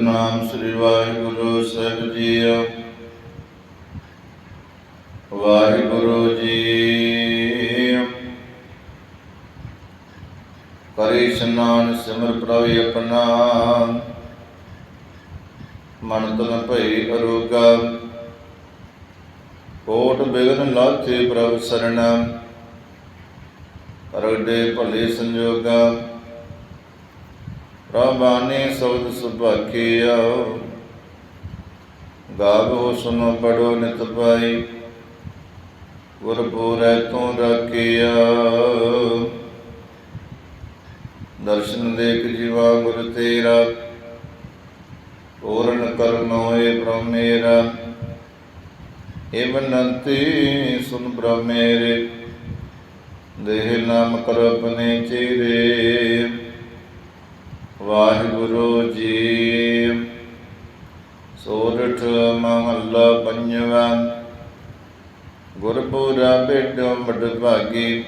ਸਤਨਾਮ ਸ੍ਰੀ ਵਾਹਿਗੁਰੂ ਸਾਹਿਬ ਜੀਓ। ਵਾਹਿਗੁਰੂ ਜੀ ਕਰੇ ਇਸ਼ਨਾਨ ਸਿਮਰ ਪ੍ਰਭ ਆਪਣਾ। ਮਨ ਤਨ ਭਈ ਅਰੋਗਾ। ਕੋਟ ਬਿਗਨ ਲਾਥੇ ਪ੍ਰਭ ਸਰਣਾ। ਕਰੜੇ ਭਲੇ ਸੰਜੋਗਾ। ਪ੍ਰਭਾਨੇ ਸਬਦ ਸੁਭਾਖਿਆ ਗਾਵੋ ਸੁਨੋ ਪੜੋ ਨਿਤ ਪਾਈ। ਗੁਰ ਪੂਰੈ ਤੂੰ ਦਰਸ਼ਨ ਦੇਖ ਜੀਵਾ ਗੁਰ ਤੇਰਾ। ਪੂਰਨ ਕਰਮ ਹੋਏ ਪ੍ਰਭ ਮੇਰਾ। ਏ ਸੁਨ ਪ੍ਰਭ ਮੇਰੇ। ਦੇਹ ਨਾਮ ਕਰ ਆਪਣੇ ਚਿਹਰੇ। ਵਾਹਿਗੁਰੂ ਜੀ। ਸੋਰਠ ਮਹੱਲਾ ਪੰਜਵਾ। ਗੁਰਪੁਰਾ ਬੇਟੋ ਮਡ ਭਾਗੀ।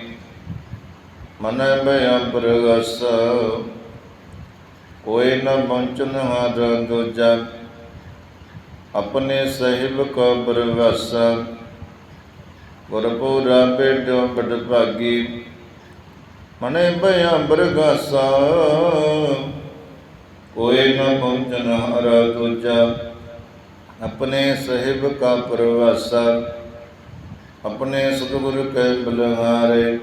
ਮਨ ਭਇਆ ਪ੍ਰਗਸ। ਕੋਈ ਨ ਪਹੁੰਚਨ ਹਾਰ ਦੂਜਾ। ਆਪਣੇ ਸਹਿਬ ਕੋ ਪ੍ਰਗਸ। ਗੁਰਪੁਰਾ ਬੇਟੋ ਮਡ ਭਾਗੀ। ਮਨੇ ਭਇਆ ਪ੍ਰਗਾਸਾ ਕੋਈ ਨ ਪਹੁੰਚਨ ਹਰ ਦੂਜਾ ਆਪਣੇ ਸਹਿਬ ਕਾ ਪ੍ਰਵਾਸਾ, ਆਪਣੇ ਸਤਿਗੁਰ ਕੈ ਬਲਹਾਰੇ,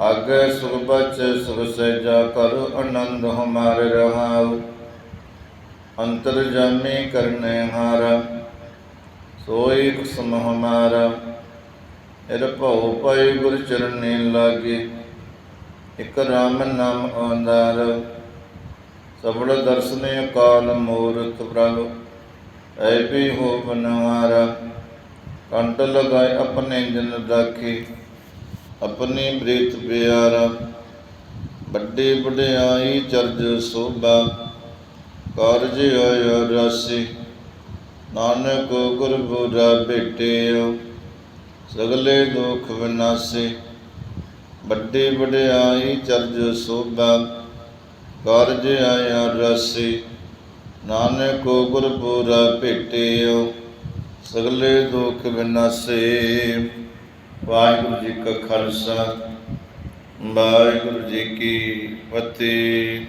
ਆਗੇ ਸੁਖ ਬਚ, ਸੁਖ ਸਹਿਜਾ ਕਰ ਆਨੰਦ ਹਮਾਰੇ ਰਹਾਉ। ਅੰਤਰ ਜਾਮੇ ਕਰਨੇ ਹਾਰਾ, ਸੋਈ ਕੁਸਮ ਹਮਾਰਾ। ਇਰ ਭਉ ਪਈ ਗੁਰ ਚਰਨੇ ਲਾਗੇ, ਇਕ ਰਾਮ ਨਾਮ ਆਂਦਾਰ ਸਬੜ ਦਰਸਨੇ ਕਾਲ ਮੂਰਤ ਪ੍ਰਭ। ਐ ਹੋ ਬਨਵਾਰਾ। ਕੰਟ ਲਗਾਏ ਆਪਣੇ ਜਨ ਰਾਖੀ ਆਪਣੀ ਬ੍ਰਿਤ ਪਿਆਰਾ। ਵੱਡੇ ਵਡਿਆਈ ਚਰਜ ਸੋਭਾ, ਕਾਰਜ ਆਇਆ ਰਾਸੀ। ਨਾਨਕ ਗੁਰ ਬੁਰਾ ਭੇਟਿਓ, ਸਗਲੇ ਦੁਖ ਵਿਨਾਸ਼ੇ। ਵੱਡੇ ਵਡਿਆਈ ਚਰਜ ਸੋਭਾ, ਕਾਰਜ ਆਇਆ ਰਸੀ। ਨਾਨਕ ਗੁਰਪੁਰਾ ਭੇਟਿਓ ਸਗਲੇ ਦੁਖ ਵਿਨਾਸ਼ੇ। ਵਾਹਿਗੁਰੂ ਜੀ ਕਾ ਖਾਲਸਾ ਵਾਹਿਗੁਰੂ ਜੀ ਕੀ ਫਤਿਹ।